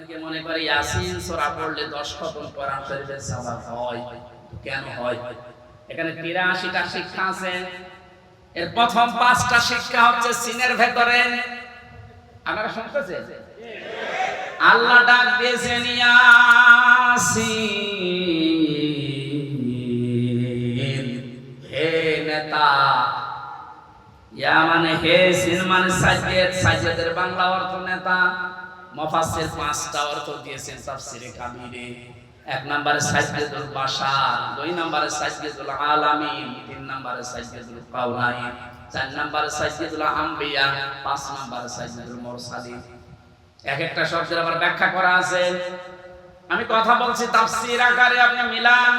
অনেকে মনে করে, ইয়াসিন সূরা পড়লে 10 খতম কোরআন শরীফের সওয়াব হয়। কেন হয়? এখানে 83টা শিক্ষা আছে। এর প্রথম পাঁচটা শিক্ষা হচ্ছে সিনের ভেতরে। আপনারা শুনতেছেন? আল্লাহ ডাক দিয়েছেন, ইয়াসিন, হে নেতা। ইয়া মানে হে সিন মানে সাজ্জেদ। সাজ্জেদের বাংলা অর্থ নেতা। মুফাসসির পাঁচটা অর্থ দিয়েছেন তাফসিরে কাবিরে। এক নম্বরে সাজ্জেদুল বাশার, দুই নম্বরে সাজ্জেদুল আলামিন, তিন নম্বরে সাজ্জেদুল কাউনাইন চার নম্বরে সাজ্জেদুল আম্বিয়া, পাঁচ নম্বরে সাজ্জেদুল মুরসালিন। এক একটা শব্দের আবার ব্যাখ্যা করা আছে। আমি কথা বলছি তাফসীর আকারে, আপনি মিলান।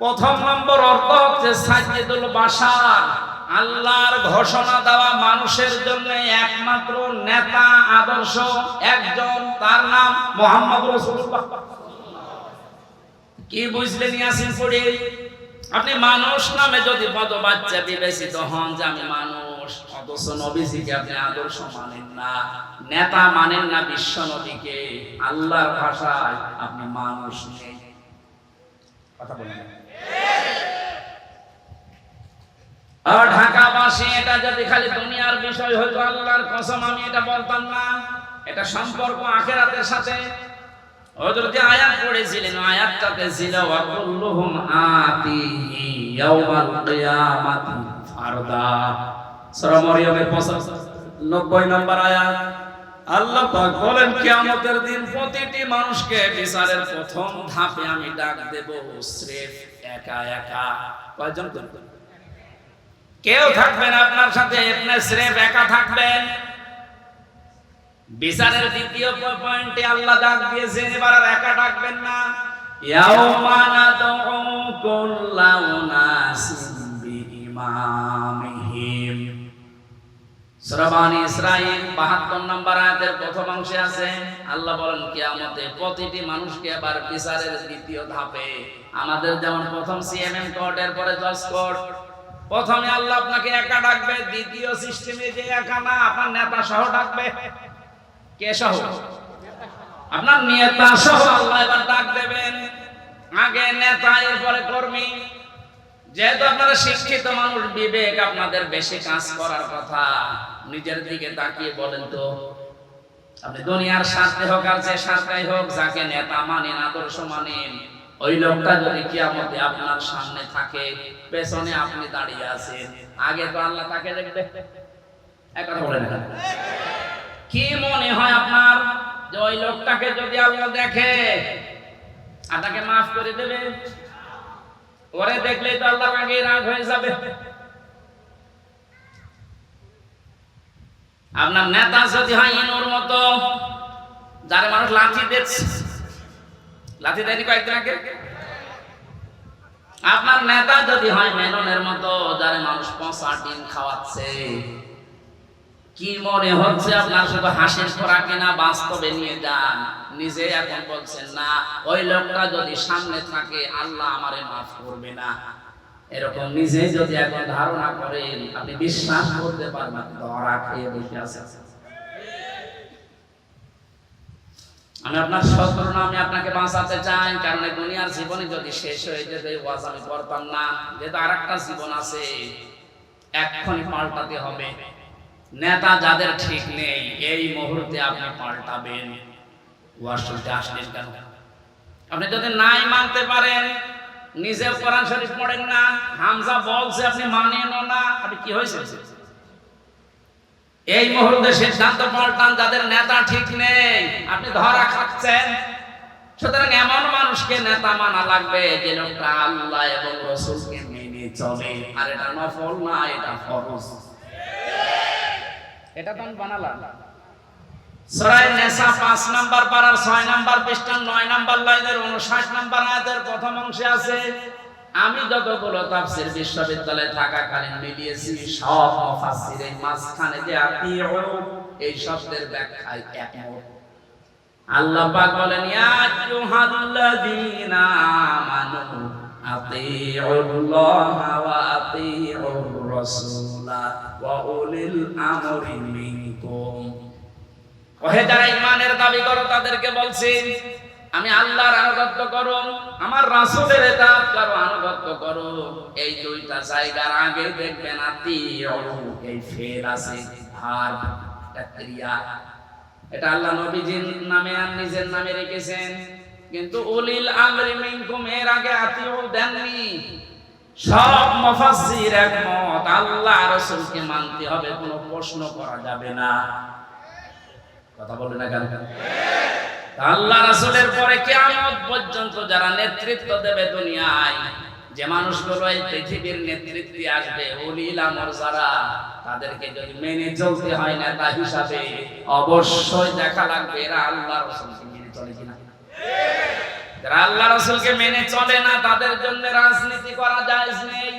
প্রথম নম্বর অর্থ হচ্ছে সাজ্জেদুল বাশার। আল্লাহর ঘোষণা দেওয়া মানুষের জন্য একমাত্র নেতা, আদর্শ, একজন, তার নাম মোহাম্মদ রাসূলুল্লাহ। কি বুঝলেন ইয়াসিন পড়ে? আপনি মানুষ নামে যদি পদ বাচ্চা বিবেচিত হন যে আমি মানুষ, অথচ নবীজিকে আপনি আদর্শ মানেন না, নেতা মানেন না বিশ্ব নবীকে, আল্লাহর ভাষায় আপনি মানুষ নেই। কথা বলেন। ঢাকাবাসী, এটা যদি খালি দুনিয়ার বিষয় হইতো আল্লাহর কসম, আমি এটা বলতাম না। এটা সম্পর্ক আখেরাতের সাথে। হযরত আয়াত পড়েছিলেন, আয়াতটাতে ছিল, ওয়া কুল্লুহুম আতিহি ইয়াউমাল কিয়ামাতি ফারদা। সূরা মরিয়মের 90 নম্বর আয়াত। আল্লাহ পাক বলেন, কিয়ামতের দিন প্রতিটি মানুষকে বিচারের প্রথম ধাপে আমি ডাক দেব, স্রেফ একা একা। কয়জন করবেন কেউ থাকবেন আপনার সাথে আপনি স্রেফ একা থাকবেন। বিচারের দ্বিতীয় পয়েন্টে আল্লাহ ডাক দিয়েছেন, এবার আর একা ডাকবেন না। ইয়াউমা নাদউ কুল্লা উনাসিন বিইমামিহিম। সূরা বানী ইসরাঈল 72 নম্বর আছে, আল্লাহ প্রতিটি মানুষকে আবার বিচারের দ্বিতীয় ধাপে। আমাদের যেমন প্রথম সিএমএম কোর্ট এর পরে জজ কোর্ট প্রথমে আল্লাহ আপনাকে একা ডাকবে, দ্বিতীয় সিস্টেমে যে একা না, আপনার নেতা সহ ডাকবে। কে সহ? আপনার নেতা সহ আল্লাহ এবার ডাক দেবেন। আগে নেতা, এরপরে কর্মী। যেহেতু আপনারা শিক্ষিত মানুষ, বিবেক আপনাদের বেশি কাজ করার কথা। নিজের দিকে তাকিয়ে বলেন তো, আপনি দুনিয়ার স্বার্থে হোক আর যে স্বার্থাই হোক, যাকে নেতা মানেন আদর্শ মানেন ওই লোকটা যদি কিয়ামতে আপনার সামনে থাকে, পেছনে আপনি দাঁড়িয়ে আছেন, আগে তো আল্লাহ তাকে দেখবে। এক কথা বলেন কি মনে হয় আপনার যে ওই লোকটাকে যদি আল্লাহ দেখে আপনাকে মাফ করে দেবে? ওরে দেখলেই তো আল্লাহ আগে রাগ হয়ে যাবে। আপনার নেতা যদি হয় ইনুর মতো, যার মানুষ লাঠি দিচ্ছে লাঠি দেয়নি কয়েকদিন আগে? আপনার নেতা যদি হয় মেননের মতো, যার মানুষ পচা ডিম খাওয়াচ্ছে, কি মনে হচ্ছে আপনার শুধু হাসির করা কিনা? বাস্তবে নিয়ে যান। নিজে এখন বলছেন, না, ওই লোকটা যদি সামনে থাকে, আল্লাহ আমারে মাফ করবে না। এরকম নিজে যদি এখন ধারণা করেন, আপনি বিশ্বাস করতে পারবেন ধরা খেয়ে বসে আছে আমি আপনার শত্রু না আমি আপনাকে বাঁচাতে চাই, কারণ দুনিয়ার জীবনে যদি শেষ হয়ে যেত ওয়াজ আমি করতাম না। যেহেতু আর একটা জীবন আছে, এক্ষুনি পাল্টাতে হবে। নেতা যাদের ঠিক নেই, এই মুহূর্তে আপনি পাল্টাবেন। আপনি যদি নাই মানতে পারেন নিজে কোরআন শরীফ পড়েন না, হামজা বলছে আপনি মানেন না। আপনি কি হয়েছে এই মুহূর্তে সিদ্ধান্ত পাল্টান, যাদের নেতা ঠিক নেই, আপনি ধরা খাচ্ছেন। সুতরাং এমন মানুষকে নেতা মানা লাগবে, যে লোকটা আল্লাহ এবং রসুলকে মেনে চলে। আর এটা নফল না, এটা ফরজ। এটা তো বানালাম। সরাই পাঁচ নাম্বার পাড়ার ছয় নাম্বার পৃষ্ঠার নয় নাম্বার লাইনের উনষাট নাম্বার আয়াতের প্রথম অংশে আছে আমি যতগুলো তাফসির বিশ্ববিদ্যালয়ে থাকাকালীন মিলিয়েছি সব মুফাসসিরের মাঝখানে যে আতিউ এই শব্দের ব্যাখ্যায় একমত। আল্লাহ পাক বলেন, ইয়া আইয়ুহাল্লাযীনা আমানু, আতিউল্লাহ ওয়া আতিউর রাসূলা ওয়া উলিল আমরি মিনকুম। যারা ইমানের দাবি করো, তাদেরকে বলছি আমি আল্লাহর আনুগত্য করো আমার রাসূলের এতাত করো আনুগত্য করো এই দুইটা জায়গার আগে দেখবেন আতিউ এই ফেল আছে আর ক্রিয়া। এটা আল্লাহ নবীজির নামে আর নিজের নামে রেখেছেন। কিন্তু উলিল আমরি মিনকুম, এর আগে আতিউ দেননি। সব মুফাসসির একমত, আল্লাহ রাসূলকে মানতে হবে, কোনো প্রশ্ন করা যাবে না। কথা বলে না কেন? আল্লাহ রাসূলের পরে কিয়ামত পর্যন্ত যারা নেতৃত্ব দেবে দুনিয়ায়, যে মানুষগুলো এই পৃথিবীর নেতৃত্বে আসবে, উলিল আমর যারা, তাদেরকে যদি মেনে চলতে হয় নেতা হিসাবে, অবশ্যই দেখা লাগবে এরা আল্লাহ রাসূলকে মেনে চলে কিনা। যারা আল্লাহ রাসূলকে মেনে চলে না, তাদের জন্য রাজনীতি করা জায়েজ নেই।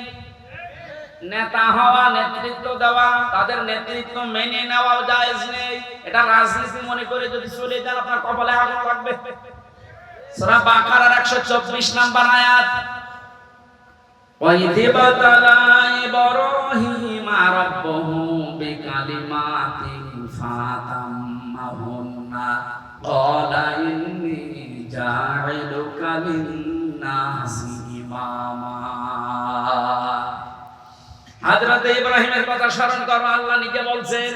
নেতা হওয়া নেতৃত্ব দেওয়া তাদের নেতৃত্ব মেনে নেওয়াও জায়েজ নেই এটা রাজনীতি মনে করে যদি চলে যান আপনার কপালে আগুন লাগবে সূরা বাকারার 124 নাম্বার আয়াত وَإِذِ ابْتَلَى إِبْرَاهِيمَ رَبُّهُ بِكَلِمَاتٍ فَأَتَمَّهُنَّ قَالَ إِنِّي جَاعِلُكَ لِلنَّاسِ إِمَامًا হাজরত ইব্রাহিমের কথা স্মরণ করো, আল্লাহ নিজে বলছেন,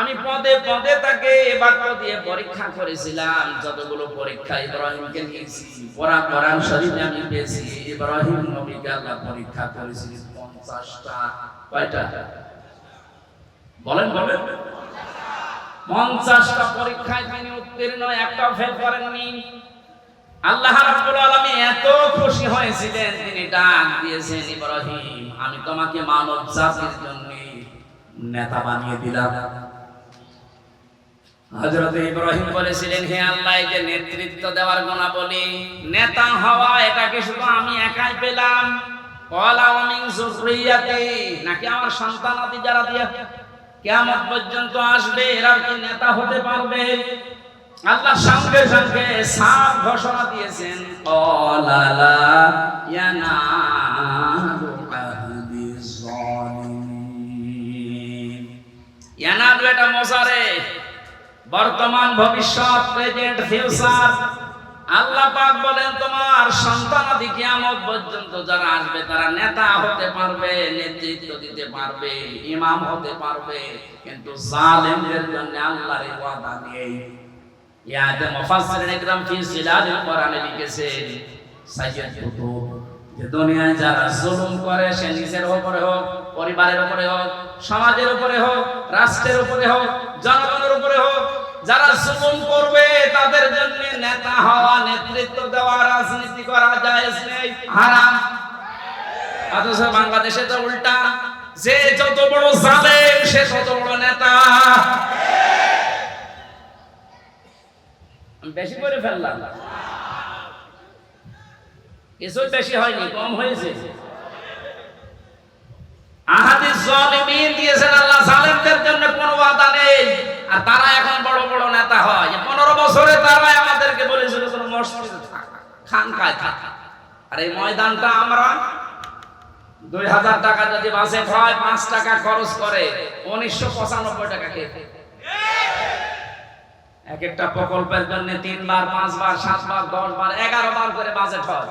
আমি পদে পদে তাকে বাক্য দিয়ে পরীক্ষা করেছিলাম। যতগুলো পরীক্ষা ইব্রাহিমকে নিয়েছি, পড়া কোরআন শরীফে আমি পেয়েছি, ইব্রাহিম নবীকে আল্লাহ পরীক্ষা করেছিল পঞ্চাশটা। কয়টা? বলেন বলেন। পঞ্চাশটা পরীক্ষায় তিনি উত্তীর্ণ একটাও ফেল করেননি। আল্লাহ রাব্বুল আলামিন এত খুশি হয়েছিলেন, তিনি ডাক দিয়েছেন, ইব্রাহিম, আমি তোমাকে মানব জাতির জন্য নেতা বানিয়ে দিলাম। হযরত ইব্রাহিম বলেছিলেন, হে আল্লাহ নেতৃত্ব দেওয়ার গুণা বলি। নেতা হওয়া, এটাকে শুধু আমি একাই পেলাম। কলা মিন নাকি আমার সন্তানাদি যারা দিয়া কিয়ামত পর্যন্ত আসবে, এরা কি নেতা হতে পারবে? আল্লাহ সঙ্গে সঙ্গে সাপ ঘোষণা দিয়েছেন ইয়ানালু এটা বর্তমান ভবিষ্যৎ, প্রেজেন্ট, ফিউচার। আল্লাহ পাক বলেন, তোমার সন্তানাদি কিয়ামত পর্যন্ত যারা আসবে, তারা নেতা হতে পারবে, নেতৃত্ব দিতে পারবে, ইমাম হতে পারবে। কিন্তু জালেমদের জন্য আল্লাহর ওয়াদা নেই। ইয়াতে মুফাসসিরিন ইকরাম ফি সিলালিল কোরআনে লিখেছেন, সাইয়্যিদ কুতুব। যে দুনিয়ায় যারা জুলুম করে, সে নিজের উপরে হোক, পরিবারের উপরে হোক, সমাজের উপরে হোক, রাষ্ট্রের উপরে হোক, জনগণের উপরে হোক, যারা জুলুম করবে, তাদের জন্য নেতা হওয়া, নেতৃত্ব দেওয়া, রাজনীতি করা জায়েজ নেই। হারাম। অথচ বাংলাদেশে তো উল্টা। যে যত বড় জালেম, সে তত বড় নেতা আমি বেশি করে ফেললাম। কিছুই বেশি হয়নি, কম হয়েছে। আহাদিস জালিমিন দিয়েছেন আল্লাহ, জালেমদের জন্য কোনো ওয়াদা নেই। আর তারা এখন বড় বড় নেতা হয়। যে 15 বছরে তারা আমাদেরকে বলেছিল কোন মসজিদে থাক, খানকায় থাক। আর এই ময়দানটা আমরা দুই হাজার টাকা যদি বাজেট হয়, পাঁচ টাকা খরচ করে, উনিশশো পঁচানব্বই টাকা খেয়ে এক একটা প্রকল্পের জন্য তিনবার, পাঁচবার, সাতবার দশ বার এগারো বার করে বাজেট হয়।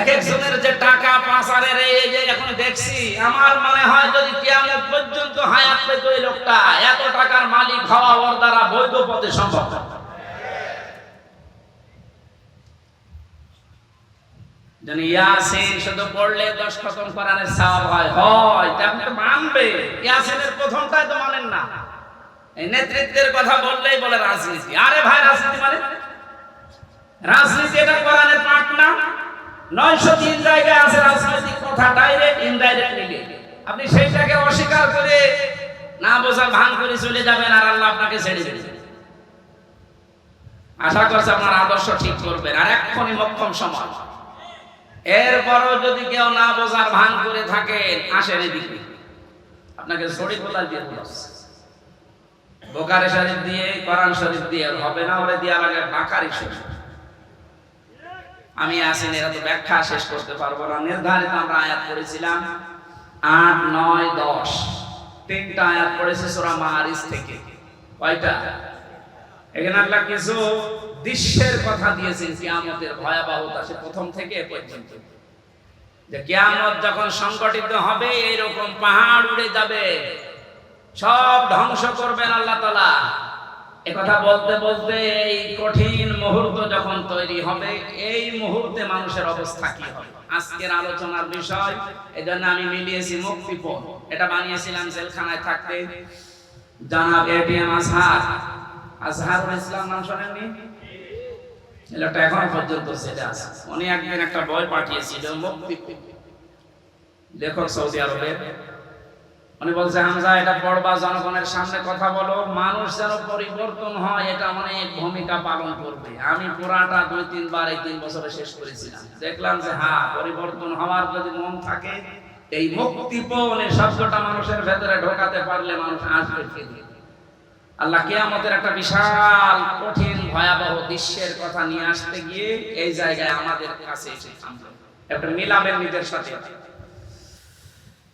এক একজনের যে টাকা পাচারের এই যে এখন দেখছি, আমার মনে হয় যদি পর্যন্ত হায়াত পেত লোকটা, এত টাকার মালিক হওয়া ওর দ্বারা বৈধ পথে সম্ভব পড়লে দশ হয়। হয় আপনি তো না। নেতৃত্বের কথা বললেই বলে রাজনীতি। আরে ভাই, রাজনীতি মানে? এটা নয়শো তিন জায়গায় আছে কথা ডাইরেক্ট আপনি সেইটাকে অস্বীকার করে না বোঝার ভান করে চলে যাবেন আর আল্লাহ আপনাকে ছেড়ে দেবেন আশা করছি আপনার আদর্শ ঠিক করবেন। আর এক্ষুনি মক্ষম সময়। এরপরও যদি কেউ না বোঝার ভান করে থাকেন আসেন এদিকে আপনাকে ছড়ি কোথায় দিয়ে বলাচ্ছে বোকারে শরীফ দিয়ে, কোরআন শরীফ দিয়ে হবে না, ওরে দিয়া লাগে বাকারি শরীফ আমি আসেন এরা তো ব্যাখ্যা শেষ করতে পারব না। নির্ধারিত আমরা আয়াত করেছিলাম আট, নয়, দশ। তিনটা আয়াত পড়েছে সূরা মারিস থেকে। কয়টা? এখানে আল্লাহ কিছু দৃশ্যের কথা দিয়েছেন, কিয়ামতের ভয়াবহতা সে প্রথম থেকে পর্যন্ত। যে কিয়ামত যখন সংগঠিত হবে, এইরকম পাহাড় উড়ে যাবে, সব ধ্বংস করবেন আল্লাহ তাআলা। কথা বলতে বলতে এই কঠিন মুহূর্ত যখন তৈরি হবে, এই মুহূর্তে মানুষের অবস্থা কি হবে? আজকের আলোচনার বিষয় এই জন্য আমি মিলিয়েছি মুক্তিপণ। এটা বানিয়েছিলাম জেলখানায় থাকতে। জানাব এটিএম আজহার। আজহারুল ইসলাম নাম শোনেননি? ছেলেটা এখনও পর্যন্ত ছেলে আছে। উনি একদিন একটা বই পাঠিয়েছিল লেখক সৌদি উনি বলছে, হামজা, এটা পড়বা, জনগণের সামনে কথা বলো। মানুষ যেন পরিবর্তন হয়, এটা অনেক ভূমিকা পালন করবে। আমি পুরাটা দুই, তিনবার এই তিন বছরে শেষ করেছিলাম। দেখলাম যে হ্যাঁ পরিবর্তন হওয়ার যদি মন থাকে, এই মুক্তিপণ এই শব্দটা মানুষের ভেতরে ঢোকাতে পারলে মানুষ আসবে আল্লাহ কিয়ামতের একটা বিশাল কঠিন ভয়াবহ দৃশ্যের কথা নিয়ে আসতে গিয়ে এই জায়গায় আমাদের কাছে এসে থামলো। একটা মিলাবেন নিজের সাথে।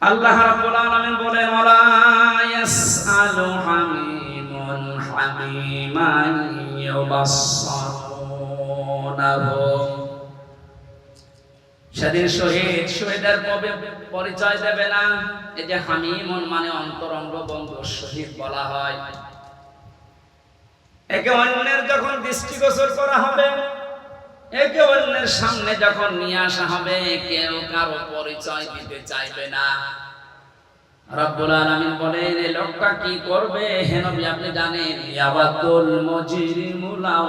আল্লাহ রাব্বুল আলামিন বলেন, ওয়ালা ইয়াসআলু হামিমুন হামিমান সেদিন শহীদ, শহীদের পরিচয় দেবে না। এই যে হামিমুন মানে অন্তরঙ্গ বন্ধু, শহীদ বলা হয়। একে অন্যের যখন দৃষ্টিগোচর করা হবে, একে অন্যের সামনে যখন নিয়ে আসা হবে, কেউ কারও পরিচয় দিতে চাইবে না। রব্বুল বলেন লোকটা কি করবে? লাউ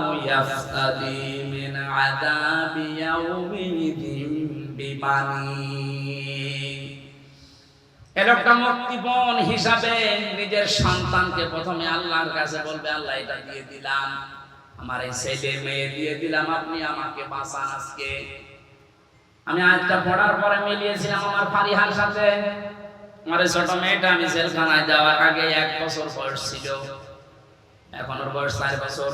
এ লোকটা মুক্তিপণ হিসাবে নিজের সন্তানকে প্রথমে আল্লাহর কাছে বলবে দিয়ে দিলাম। আমার এই ছেলে মেয়ে দিয়ে দিলাম, আপনি আমাকে বাঁচান আজকে। আমি আজটা পরে মিলিয়েছিলাম আমার আমার ছোট মেয়েটা আমি জেলখানায় যাওয়ার আগে এক বছর বয়স ছিল। এখন বয়স চার বছর।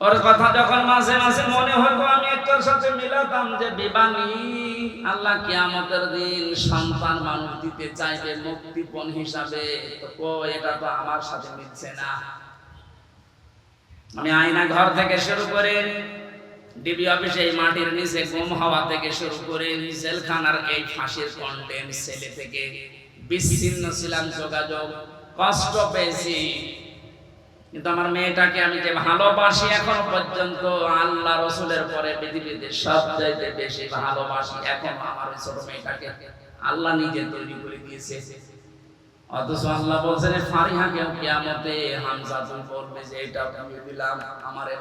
ওর কথা যখন মাঝে মাঝে মনে হতো আমি একটার সাথে মিলাতাম যে বিবানী আল্লাহ কিয়ামতের দিন সন্তান মানুষ দিতে চাইবে মুক্তিপণ হিসাবে। তো এটা তো আমার সাথে মিলছে না। আমি আয়না ঘর থেকে শুরু করে ডিবি অফিসে এই মাটির নিচে গুম হওয়া থেকে শুরু করে জেলখানার এই ফাঁসির কন্টেন্ট ছেলে থেকে বিচ্ছিন্ন ছিলাম যোগাযোগ, কষ্ট পেয়েছি। কিন্তু আমার মেয়েটাকে আমি যে ভালোবাসি এখনও পর্যন্ত আল্লাহ রসুলের পরে পৃথিবীতে সবচাইতে বেশি ভালোবাসি এখন আমার ছোট মেয়েটাকে আল্লাহ নিজে তৈরি করে দিয়েছে। অথচ আল্লাহ বলবে যে, এটা দিয়ে দিলাম আমারে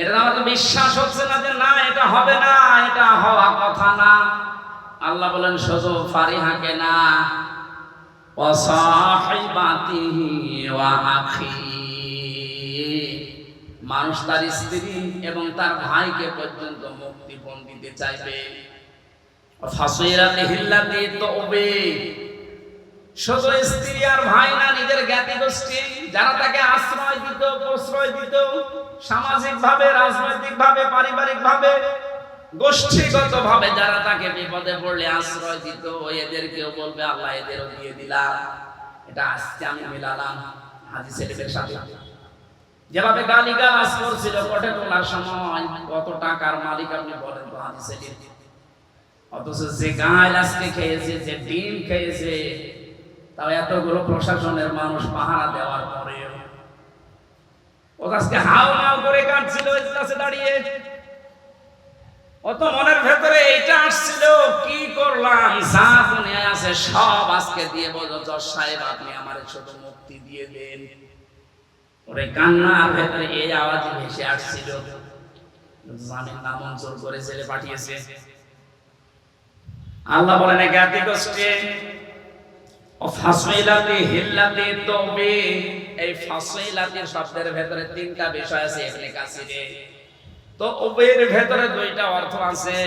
এটা আমার বিশ্বাস হচ্ছে না যে, না, এটা হবে না, এটা হওয়া কথা না। আল্লাহ বলেন শুধু ফারিহাকে না। মানুষ তার স্ত্রী এবং তার ভাইকে পর্যন্ত মুক্তিপণ দিতে চাইবে। স্ত্রী আর ভাই না, নিজের যারা তাকে আশ্রয় দিত, প্রশ্রয় দিত সামাজিক ভাবে রাজনৈতিক ভাবে পারিবারিক ভাবে গোষ্ঠীগত ভাবে যারা তাকে বিপদে পড়লে আশ্রয় দিত এদেরকেও বলবে, আল্লাহ এদেরও দিয়ে দিলাম। এটা আমি মিলালাম হাজি ছেলেদের সাথে। যেভাবে গালি গালাজ করছিল তোলার সময়, কত টাকার মালিক আপনি বলেন তো হাজি ছেলে অথচ যে গাল আজকে খেয়েছে, যে ডিম খেয়েছে, তাও এতগুলো প্রশাসনের মানুষ পাহারা দেওয়ার পরেও। ও আজকে হাও মাও করে কাটছিল দাঁড়িয়ে। অত মনের ভেতরে এইটা আসছিল, কি করলাম? যা আছে সব আজকে দিয়ে বলো, জজ সাহেব, আপনি আমার মুক্তি দিয়ে দেন। ওরে কান্নার ভেতরে এই আওয়াজ ভেসে আসছিল। করে ছেলে পাঠিয়েছে। আল্লাহ বলেন জ্ঞাতি হিল্লাতি তবে। এই শব্দের ভেতরে তিনটা বিষয় আছে এখানে কাসিরে তো ওবের ভেতরে দুইটা অর্থ আছে।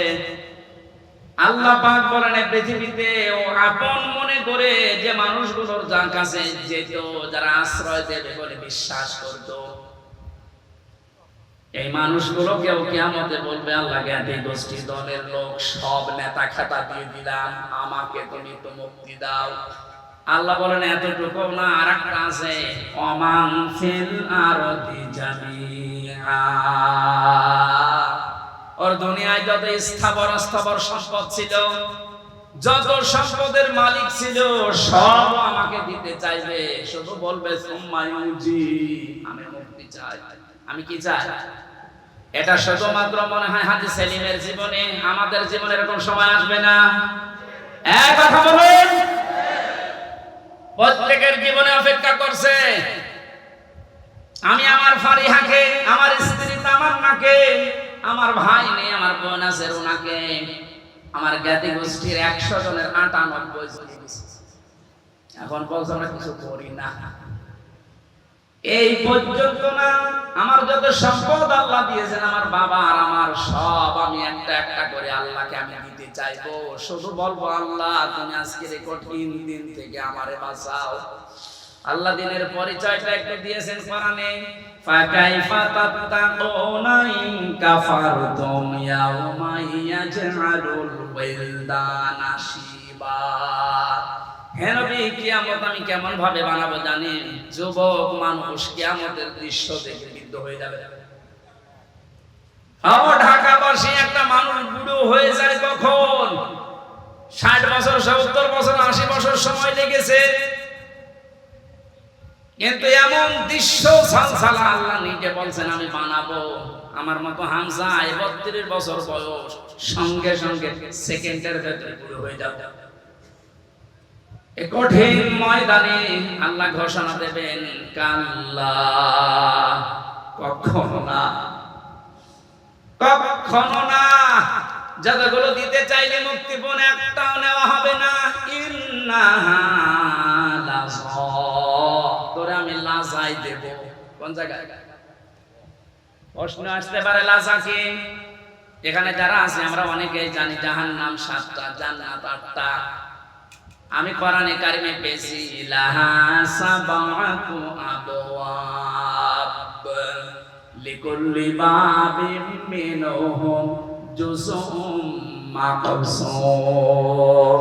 আল্লাহ পাক বলেন পৃথিবীতে ও আপন মনে করে যে মানুষগুলোর যার কাছে যেত, যারা আশ্রয় দেবে বলে বিশ্বাস করত। এই মানুষগুলো কেউ কেমতে বলবে, আল্লাহ জ্ঞাতি গোষ্ঠী দলের লোক, সব নেতা খাতা দিয়ে দিলাম, আমাকে তুমি তো মুক্তি দাও। আল্লাহ বলেন এতটুকু না আর একটা আছে অমান ফিল আরদি জামিআ ওর দুনিয়ায় যত স্থাবর স্থাবর সম্পদ ছিল, যত সম্পদের মালিক ছিল, সব আমাকে দিতে চাইবে। শুধু বলবে আমি মুক্তি চাই। আমি কি চাই? এটা শুধুমাত্র মনে হয় হাজি সেলিমের জীবনে। আমাদের জীবনে এরকম সময় আসবে না। এক কথা বলুন। প্রত্যেকের জীবনে অপেক্ষা করছে। আমি আমার ফারিহাকে, আমার স্ত্রী তামান্নাকে, আমার ভাই নেই আমার বোন আছে রুনাকে, আমার জ্ঞাতি গোষ্ঠীর একশো জনের আটানব্বই জন। এখন বলছে আমরা কিছু করি না। এই পর্যন্ত না, আমার যত সম্পদ আল্লাহ দিয়েছেন, আমার বাবা আর আমার সব আমি একটা একটা করে আল্লাহকে আমি দিতে চাইব। শুধু বলব, আল্লাহ, তুমি আজকে এই কঠিন দিন থেকে আমারে বাঁচাও। আল্লাহ দিনের পরিচয়টা একটু দিয়েছেন কোরআনে, ফাকাইফা তাত্তাকুনা ইন আমি কেমন ভাবে বানাবো জানেন? যুবক মানুষ কিয়ামতের দৃশ্য দেখে বিদ্ধ হয়ে যাবে। ও ঢাকাবাসী, একটা মানুষ বুড়ো হয়ে যায় কখন? ষাট বছর, সত্তর বছর, আশি বছর সময় লেগেছে। কিন্তু এমন দৃশ্য সালসালা আল্লাহ নিজে বলছেন, আমি বানাবো। আমার মতো হামসা বত্রিশ বছর বয়স সঙ্গে সঙ্গে সেকেন্ডের ভেতরে পুরো হয়ে যাবে। কঠিন ময়দানে আল্লাহ ঘোষণা দেবেন, কাল্লা, কখনো না। কখনো না। দিতে চাইলে মুক্তিপণ একটাও নেওয়া হবে না। ইন্নাহা তোরে আমি লাজাই দেব। কোন জায়গায়? প্রশ্ন আসতে পারে লাজা কি? এখানে যারা আছে আমরা অনেকেই জানি জাহান্নাম সাতটা জান্নাত আটটা। আমি কোরআনে কারিমে পেয়েছি লাহা সাবাতু আবওয়াব লিকুল্লি বাবিম মিনহুম জুজুম মাকসুম।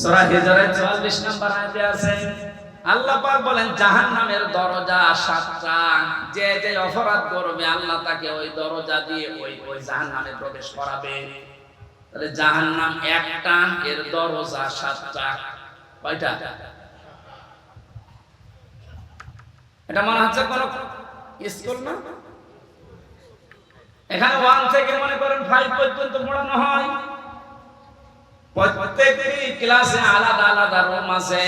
সূরা হিজরের 44 নম্বর আয়াতে আছে আল্লাহ পাক বলেন, জাহান্নামের দরজা সাতটা। যে যে অপরাধ করবে, আল্লাহ তাকে ওই দরজা দিয়ে ওই ওই জাহান্নামে প্রবেশ করাবে। তাহলে জাহান্নাম একটা, এর দরজা সাতটা। কয়টা? এটা মনে হচ্ছে কোন স্কুল না? এখানে ওয়ান থেকে মনে করেন ফাইভ পর্যন্ত পড়ানো হয়। প্রত্যেকটি ক্লাসে আলাদা আলাদা রুম আছে।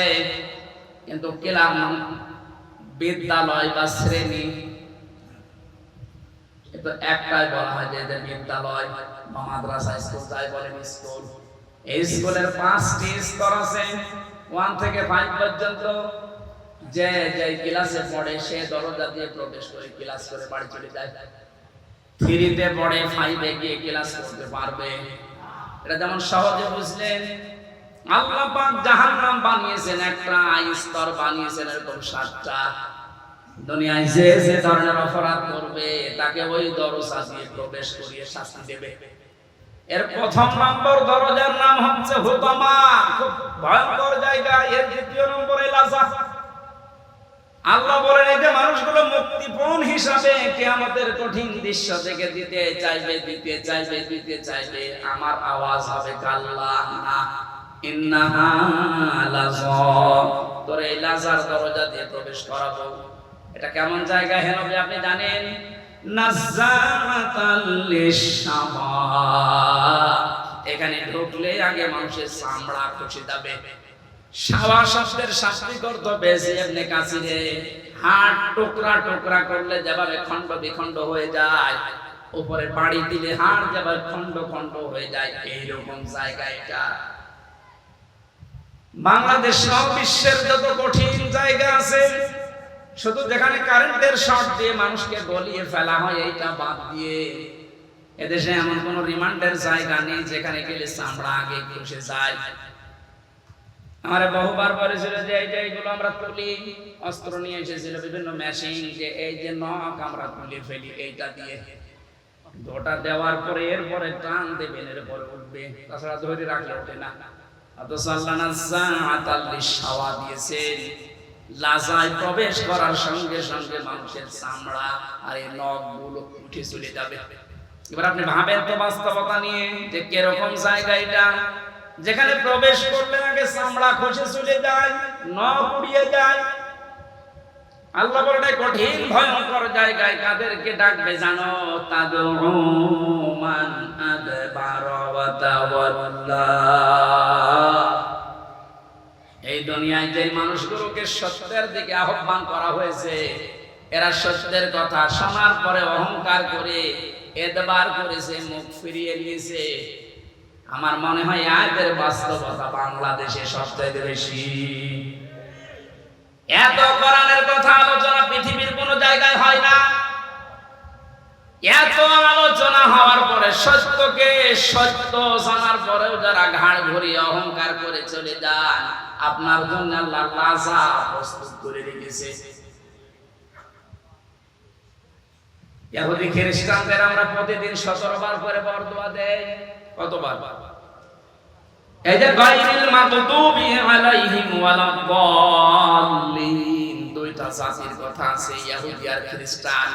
কিন্তু ক্লাস বিদ্যালয় বা শ্রেণি। কিন্তু একটাই বলা হয় যে বিদ্যালয় বা মাদ্রাসা, স্কুল, তাই বলেন স্কুল। এই স্কুলের পাঁচটি স্তর আছে। ওয়ান থেকে ফাইভ পর্যন্ত যে যে ক্লাসে পড়ে, সে দরজা দিয়ে প্রবেশ করে ক্লাস করে বাড়ি চলে যায়। থ্রিতে পড়ে, ফাইভে গিয়ে ক্লাস করতে পারবে। এটা যেমন সহজে বুঝলেন আল্লাহ পাক জাহান্নাম বানিয়েছেন, একটা স্তর বানিয়েছেন, এরকম সাতটা। দুনিয়ায় যে যে ধরনের অপরাধ করবে, তাকে ওই দরজা দিয়ে প্রবেশ করিয়ে শাস্তি দেবে। এর প্রথম নম্বর দরজার নাম হচ্ছে হুতামা, খুব ভয়ঙ্কর জায়গা। এর দ্বিতীয় নম্বরে লাজা। আল্লাহ বলেন যে মানুষগুলো মুক্তিপণ হিসাবে কিয়ামতের কঠিন দৃশ্য থেকে দিতে চাইবে দিতে চাইবে দিতে চাইবে, আমার আওয়াজ হবে কাল্লা, না। তোর এই লাজার দরজা দিয়ে প্রবেশ করাবো। এটা কেমন জায়গা হেন আপনি জানেন? এখানে ঢুকলে আগে মানুষের চামড়া খসে যাবে। সাওয়া শব্দের হাট টুকরা টুকরা করলে যেভাবে খণ্ড বিখণ্ড হয়ে যায়, উপরে বাড়ি দিলে হাড় যেভাবে খণ্ড হয়ে যায়, এইরকম জায়গা এটা। বাংলাদেশ সহ বিশ্বের যত কঠিন জায়গা আছে, শুধু যেখানে কারেন্টের শর্ট দিয়ে মানুষকে গলিয়ে ফেলা হয়, এইটা বাদ দিয়ে এদেশে এমন কোন রিমান্ডের জায়গা নেই যেখানে গেলে চামড়া আগে খসে যায়। আমার বহুবার বলেছিল যে এই যে এইগুলো আমরা তুলি, অস্ত্র নিয়ে এসেছিল বিভিন্ন মেশিন যে এই যে নখ আমরা তুলে ফেলি, এইটা দিয়ে। ওটা দেওয়ার পরে এরপরে টান দেবেন, এরপরে উঠবে। তাছাড়া ধরে রাখলে ওঠে না। দিয়েছেন। লাজায় প্রবেশ করার সঙ্গে সঙ্গে মানুষের চামড়া আর এই নখগুলো উঠে চলে যাবে। এবার আপনি ভাবেন তো বাস্তবতা নিয়ে যে কীরকম জায়গা এটা? যেখানে প্রবেশ করলে আগে চামড়া খসে চলে যায়, নখ উড়িয়ে যায়। আল্লাহ বলে কঠিন, ভয়ঙ্কর জায়গায় কাদেরকে ডাকবে জানো তাদের মান আদবার দুনিয়ায় যে মানুষগুলোকে সত্যের দিকে আহ্বান করা হয়েছে, এরা সত্যের কথা শোনার পরে অহংকার করে এদবার করেছে, মুখ ফিরিয়ে নিয়েছে। আমার মনে হয় আজের বাস্তবতা বাংলাদেশে সবচেয়ে বেশি। এত কোরআনের কথা আলোচনা পৃথিবীর কোন জায়গায় হয় না। এত আলোচনা হওয়ার পরে সত্যকে সত্য জানার পরেও যারা ঘাড় ঘুরিয়ে অহংকার করে চলে যান, আপনার জন্য আল্লাহ লাজা প্রস্তুত করে রেখেছে। ইহুদি খ্রিস্টানদের আমরা প্রতিদিন সতেরো বার করে দেই। কতবার? এই দুইটা কথা আছে, ইহুদি আর খ্রিস্টান।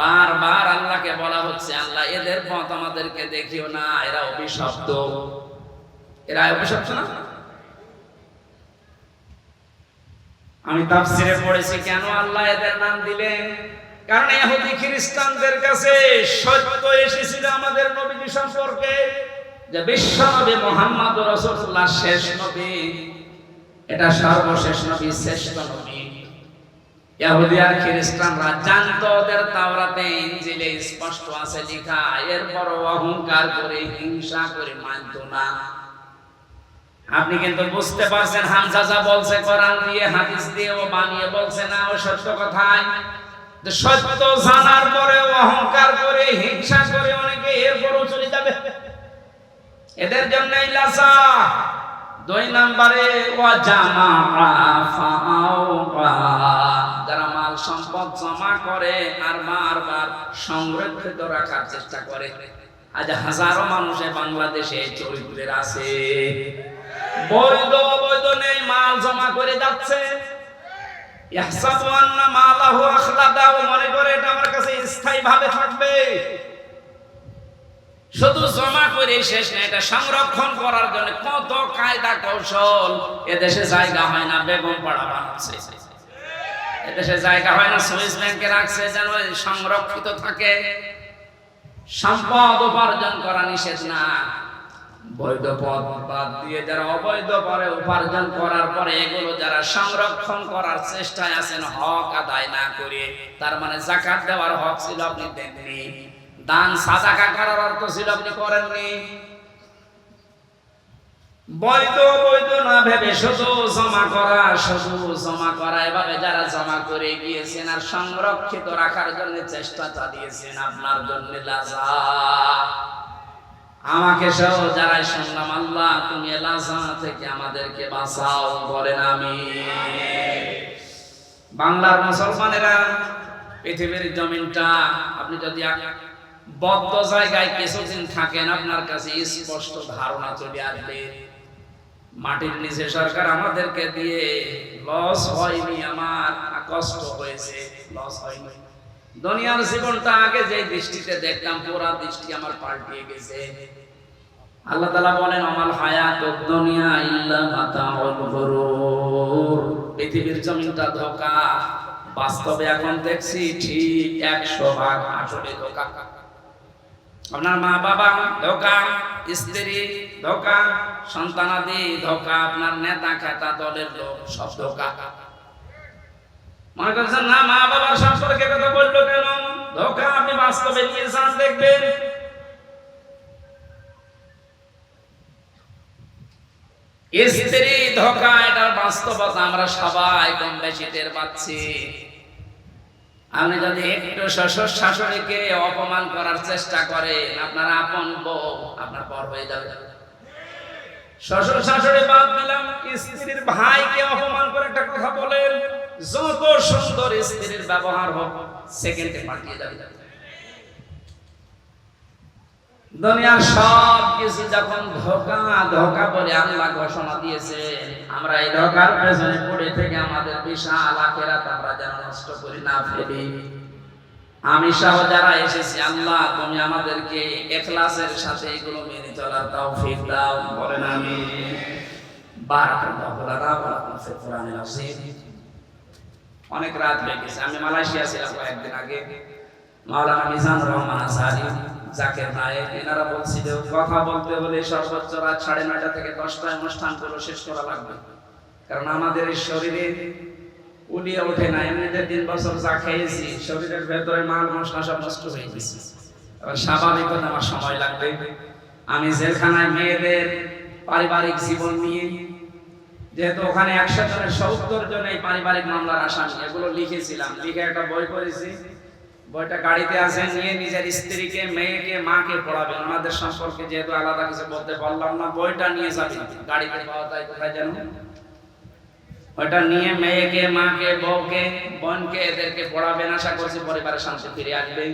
বারবার আল্লাহকে বলা হচ্ছে, আল্লাহ, এদের পথ আমাদেরকে দেখিও না, এরা অভিশপ্ত। এরা অভিশপ্ত না? আমি তাফসিরে পড়েছি, কেন আল্লাহ এদের নাম দিলেন? কারণ ইহুদি খ্রিস্টানদের কাছে সত্য এসেছিল আমাদের নবীজি সম্পর্কে, যে বিশ্ব নবী মোহাম্মদ রাসূলুল্লাহ শেষ নবী। এটা সর্বশেষ নবী, শ্রেষ্ঠ নবী। খ্রিস্টানরা ওদের তাওরাতে ইনজিলে স্পষ্ট আছে লেখা এরপর অহংকার করে, হিংসা করে মানত না। আপনি কিন্তু বুঝতে পারছেন, হামজা যা বলছে কোরআন দিয়ে, হাদিস দিয়ে, ও বানিয়ে বলছে না, ও সত্য কথাই। সত্য জানার পরে অহংকার করে, হিংসা করে অনেকে এরপরও চলে যাবে। এদের জন্য লাসা দুই নম্বরে, ওয়া জামা যারা মাল সম্পদ জমা করে আর বারবার সংরক্ষিত রাখার চেষ্টা করে। আজ হাজারো মানুষে বাংলাদেশে চরিত্রের আছে। বৈধ, অবৈধ নেই, মাল জমা করে যাচ্ছে। সংরক্ষণ করার জন্য কত কায়দা কৌশল এদেশে জায়গা হয় না, বেগম পাড়া বানাচ্ছে। এদেশে জায়গা হয় না, সুইস ব্যাংকে রাখছে যেন সংরক্ষিত থাকে। সম্পদ উপার্জন করা নিষেধ না। বৈধ পদ বাদ দিয়ে যারা অবৈধ পরে উপার্জন করার পরে এগুলো যারা সংরক্ষণ করার চেষ্টায় আছেন, হক আদায় না করে, তার মানে জাকাত দেওয়ার হক ছিল আপনি দেননি। দান সাদাকা করার অর্থ ছিল আপনি করেননি। বৈধ বৈধ না ভেবে শুধু জমা করা, শুধু জমা করা, এভাবে যারা জমা করে গিয়েছেন আর সংরক্ষিত রাখার জন্য চেষ্টা চালিয়েছেন, আপনার জন্য আমাকে সহ যারাই শুনলাম, আল্লাহ, তুমি লাজা থেকে আমাদেরকে বাঁচাও, বলেন আমি বাংলার মুসলমানেরা পৃথিবীর জমিনটা, আপনি যদি বদ্ধ জায়গায় কিছুদিন থাকেন, আপনার কাছে স্পষ্ট ধারণা চলে আসবে। মাটির নিচে সরকার আমাদেরকে দিয়ে লস হয়নি, আমার কষ্ট হয়েছে লস হয়নি। দুনিয়ার জীবনটা আগে যে দৃষ্টিতে দেখতাম, পুরা দৃষ্টি আমার পাল্টিয়ে গেছে। আল্লাহ তালা বলেন আমার হায়াত দুনিয়া ইল্লা মাতাউল গুরুর। পৃথিবীর জমিনটা ধোকা। বাস্তবে এখন দেখছি ঠিক একশো ভাগ আসলে ধোকা। আপনার মা বাবা ধোকা, স্ত্রী ধোকা, সন্তানাদি ধোকা, আপনার নেতা খেতা দলের লোক সব ধোকা। মনে করছেন না, মা বাবার সম্পর্কে কথা বলল কেন? ধোকা, আপনি বাস্তবে নিয়ে যান দেখবেন। স্ত্রী ধোকা, এটার বাস্তবতা আমরা সবাই কম বেশি টের পাচ্ছি। আপনি যদি একটু শ্বশুর শাশুড়িকে অপমান করার চেষ্টা করেন, আপনার আপন বউ আপনার পর হয়ে যাবে। শ্বশুর শাশুড়ি বাদ দিলাম, স্ত্রীর ভাইকে অপমান করে একটা কথা বলেন, যত সুন্দর স্ত্রীর ব্যবহার হোক সেকেন্ডে পাঠিয়ে যাবে দুনিয়ার সব কিছু যখন ধোকা ধোকা বলে আল্লাহ ঘোষণা দিয়েছে, আমরা এই ধোকার পেছনে পড়ে থেকে আমাদের বিশাল আখেরাত আমরা যেন নষ্ট করি, না ফেলি। আমি সহ যারা এসেছি, আল্লাহ, তুমি আমাদেরকে এখলাসের সাথে এগুলো মেনে চলার তৌফিক দাও। বলেন আমি। অনেক রাত হয়ে গেছে, আমি মালয়েশিয়া ছিলাম কয়েকদিন আগে। মাওলানা মিজানুর রহমান আসারি জাকের নায়েক এনারা বলছিল, কথা বলতে বলে সর্বোচ্চ রাত সাড়ে নয়টা থেকে দশটায় অনুষ্ঠানগুলো শেষ করা লাগবে। কারণ আমাদের এই শরীরে উলিয়ে ওঠে না, এমনিতে তিন বছর যা খেয়েছি, শরীরের ভেতরে মাল মশলা সব নষ্ট হয়ে গেছে। এবার স্বাভাবিক আমার সময় লাগবে। আমি জেলখানায় মেয়েদের পারিবারিক জীবন নিয়ে, যেহেতু ওখানে একশো জনের সত্তর জন এই পারিবারিক মামলার আসামি, এগুলো লিখেছিলাম, লিখে একটা বই করেছি বইটা গাড়িতে আছে, নিয়ে নিজের স্ত্রীকে, মেয়েকে, মাকে পড়াবেন ওনাদের সম্পর্কে যেহেতু আলাদা কিছু বলতে পারলাম না, বইটা নিয়ে যাবেন গাড়িতে পাওয়া যায় কোথায় জানো ওটা নিয়ে মেয়েকে, মাকে, বউকে, বোনকে এদেরকে পড়াবেন, আশা করছি পরিবারের শান্তি ফিরে আসবে।